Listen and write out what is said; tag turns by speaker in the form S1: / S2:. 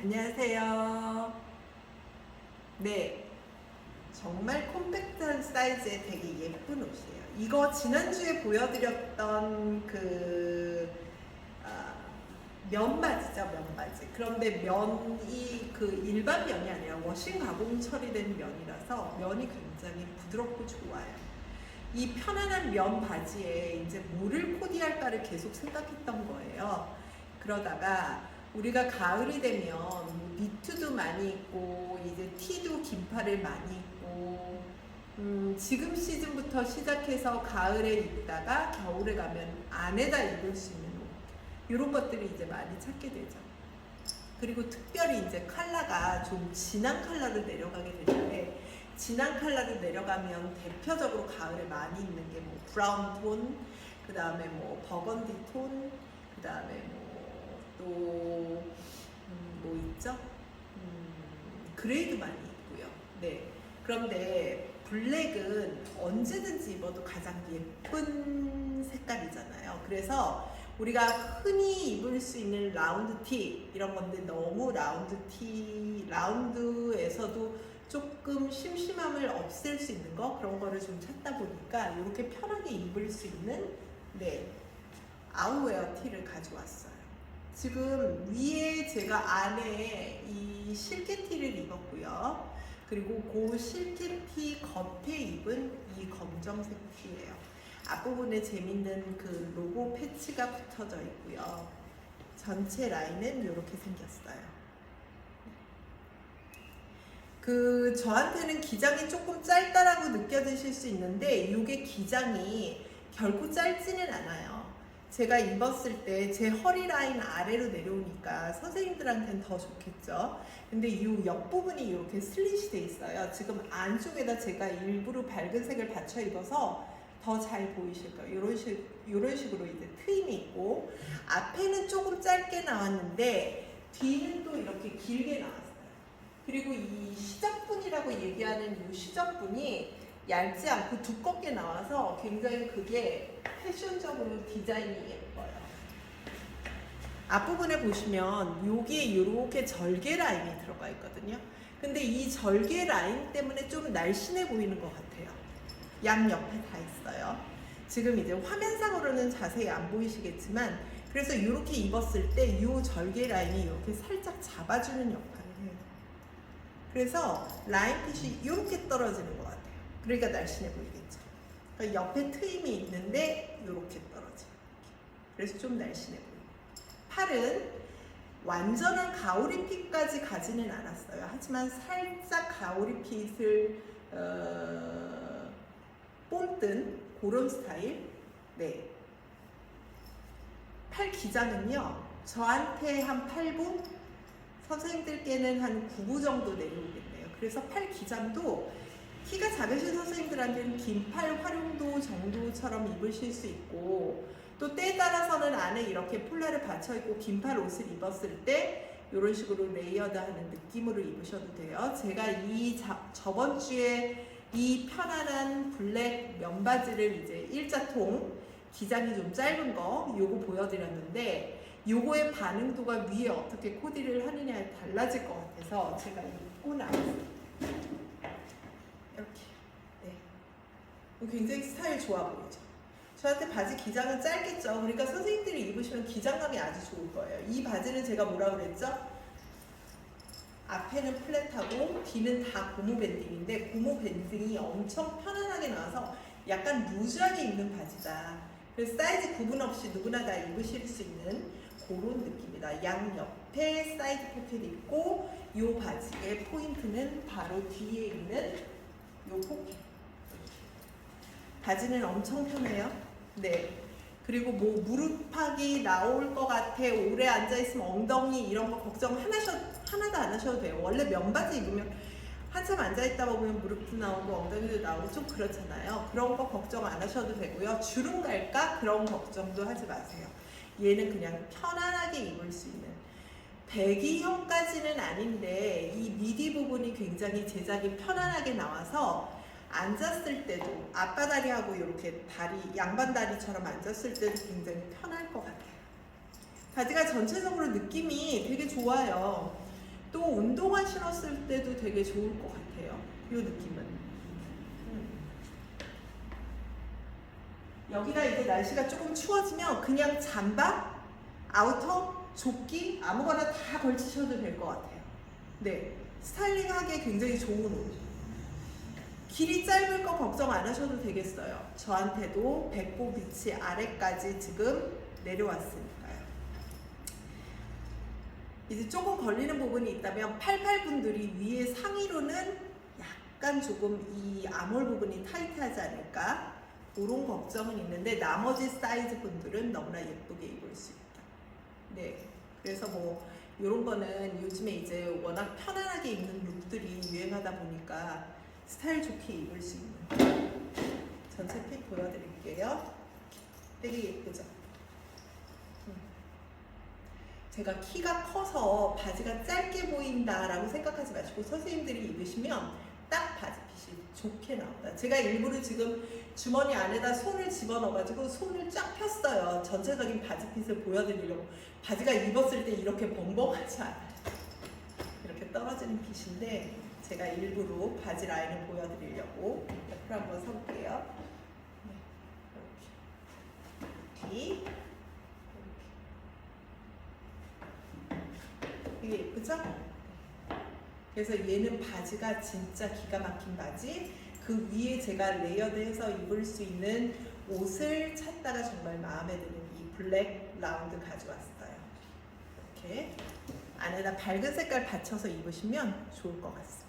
S1: 안녕하세요. 네. 정말 콤팩트한 사이즈의 되게 예쁜 옷이에요. 이거 지난주에 보여드렸던 그, 아, 면바지죠, 면바지. 그런데 면이 그 일반 면이 아니라 워싱 가공 처리된 면이라서 면이 굉장히 부드럽고 좋아요. 이 편안한 면 바지에 이제 뭐를 코디할까를 계속 생각했던 거예요. 그러다가 우리가 가을이 되면 뭐 니트도 많이 입고 이제 티도 긴팔을 많이 입고 음, 지금 시즌부터 시작해서 가을에 입다가 겨울에 가면 안에다 입을 수 있는 옷 이런 것들이 이제 많이 찾게 되죠. 그리고 특별히 이제 컬러가 좀 진한 컬러로 내려가게 되는데 진한 컬러로 내려가면 대표적으로 가을에 많이 입는 게 뭐 브라운 톤, 그 다음에 뭐 버건디 톤, 그 다음에 뭐 또뭐 음, 뭐 있죠? 음, 그레이도 많이 있고요. 네. 그런데 블랙은 언제든지 입어도 가장 예쁜 색깔이잖아요. 그래서 우리가 흔히 입을 수 있는 라운드 티 이런 건데 너무 라운드 티 라운드에서도 조금 심심함을 없앨 수 있는 거 그런 거를 좀 찾다 보니까 이렇게 편하게 입을 수 있는 네 아웃웨어 티를 가져왔어요. 지금 위에 제가 안에 이 실케 티를 입었고요. 그리고 그 실케 티 겉에 입은 이 검정색 티예요. 앞부분에 재밌는 그 로고 패치가 붙어져 있고요. 전체 라인은 이렇게 생겼어요. 그 저한테는 기장이 조금 짧다라고 느껴지실 수 있는데 이게 기장이 결코 짧지는 않아요. 제가 입었을 때 제 허리 라인 아래로 내려오니까 선생님들한테는 더 좋겠죠. 근데 이 옆부분이 이렇게 슬릿이 돼 있어요. 지금 안쪽에다 제가 일부러 밝은 색을 받쳐 입어서 더 잘 보이실 거예요. 이런 식, 이런 식으로 이제 트임이 있고 앞에는 조금 짧게 나왔는데 뒤는 또 이렇게 길게 나왔어요. 그리고 이 시접분이라고 얘기하는 이 시접분이 얇지 않고 두껍게 나와서 굉장히 그게 패션적으로 디자인이 예뻐요. 앞부분에 보시면 여기에 이렇게 절개 라인이 들어가 있거든요. 근데 이 절개 라인 때문에 좀 날씬해 보이는 것 같아요. 양 옆에 다 있어요. 지금 이제 화면상으로는 자세히 안 보이시겠지만 그래서 이렇게 입었을 때 이 절개 라인이 이렇게 살짝 잡아주는 역할을 해요. 그래서 라인 핏이 이렇게 떨어지는 것 같아요. 그러니까 날씬해 보이겠죠. 그러니까 옆에 트임이 있는데 이렇게 떨어지는 그래서 좀 날씬해 보여요. 팔은 완전한 가오리핏까지 가지는 않았어요. 하지만 살짝 가오리핏을 어, 뽐뜬 그런 스타일. 네. 팔 기장은요. 저한테 한 8부, 선생님들께는 한 9부 정도 내려오겠네요. 그래서 팔 기장도 키가 작으신 선생님들한테는 긴팔 활용도 정도처럼 입으실 수 있고 또 때에 따라서는 안에 이렇게 폴라를 받쳐 입고 긴팔 옷을 입었을 때 이런 식으로 레이어드하는 느낌으로 입으셔도 돼요. 제가 이 자, 저번 주에 이 편안한 블랙 면바지를 이제 일자통 기장이 좀 짧은 거 요거 보여드렸는데 요거의 반응도가 위에 어떻게 코디를 하느냐에 달라질 것 같아서 제가 입고. 이렇게 네. 굉장히 스타일 좋아 보이죠. 저한테 바지 기장은 짧겠죠. 그러니까 선생님들이 입으시면 기장감이 아주 좋을 거예요. 이 바지는 제가 뭐라 그랬죠? 앞에는 플랫하고 뒤는 다 고무 밴딩인데 고무 밴딩이 엄청 편안하게 나와서 약간 루즈하게 입는 바지다. 그래서 사이즈 구분 없이 누구나 다 입으실 수 있는 그런 느낌이다. 양 옆에 사이드 포켓 있고 이 바지의 포인트는 바로 뒤에 있는 이 포켓. 바지는 엄청 편해요. 네. 그리고 뭐 무릎팍이 나올 것 같아 오래 앉아 있으면 엉덩이 이런 거 걱정 하나셔, 하나도 안 하셔도 돼요. 원래 면바지 입으면 한참 앉아 있다 보면 무릎도 나오고 엉덩이도 나오고 좀 그렇잖아요. 그런 거 걱정 안 하셔도 되고요. 주름 갈까 그런 걱정도 하지 마세요. 얘는 그냥 편안하게 입을 수 있는 배기형까지는 아닌데 이 미디 부분이 굉장히 제작이 편안하게 나와서 앉았을 때도 앞바다리하고 이렇게 다리 양반 다리처럼 앉았을 때도 굉장히 편할 것 같아요. 바지가 전체적으로 느낌이 되게 좋아요. 운동화 신었을 때도 되게 좋을 것 같아요. 이 느낌은. 음. 여기가 이제 날씨가 조금 추워지면 그냥 잠바, 아우터, 조끼 아무거나 다 걸치셔도 될 것 같아요. 네, 스타일링하기에 굉장히 좋은 옷. 길이 짧을 거 걱정 안 하셔도 되겠어요. 저한테도 배꼽 위치 아래까지 지금 내려왔으니까요. 이제 조금 걸리는 부분이 있다면 88분들이 위에 상의로는 약간 조금 이 아몰 부분이 타이트하지 않을까 그런 걱정은 있는데 나머지 사이즈 분들은 너무나 예쁘게 입을 수 있다. 네, 그래서 뭐 이런 거는 요즘에 이제 워낙 편안하게 입는 룩들이 유행하다 보니까 스타일 좋게 입을 수 있는 전체 핏 보여드릴게요. 되게 예쁘죠? 음. 제가 키가 커서 바지가 짧게 보인다라고 생각하지 마시고 선생님들이 입으시면 딱 바지 핏이 좋게 나온다. 제가 일부러 지금 주머니 안에다 손을 집어넣어가지고 손을 쫙 폈어요. 전체적인 바지 핏을 보여드리려고. 바지가 입었을 때 이렇게 벙벙하지 않아요. 이렇게 떨어지는 핏인데 제가 일부러 바지 라인을 보여드리려고 옆으로 한번 서볼게요. 네, 이렇게. 뒤. 이렇게. 이게 예쁘죠? 그래서 얘는 바지가 진짜 기가 막힌 바지. 그 위에 제가 레이어드해서 입을 수 있는 옷을 찾다가 정말 마음에 드는 이 블랙 라운드 가져왔어요. 이렇게 안에다 밝은 색깔 받쳐서 입으시면 좋을 것 같습니다.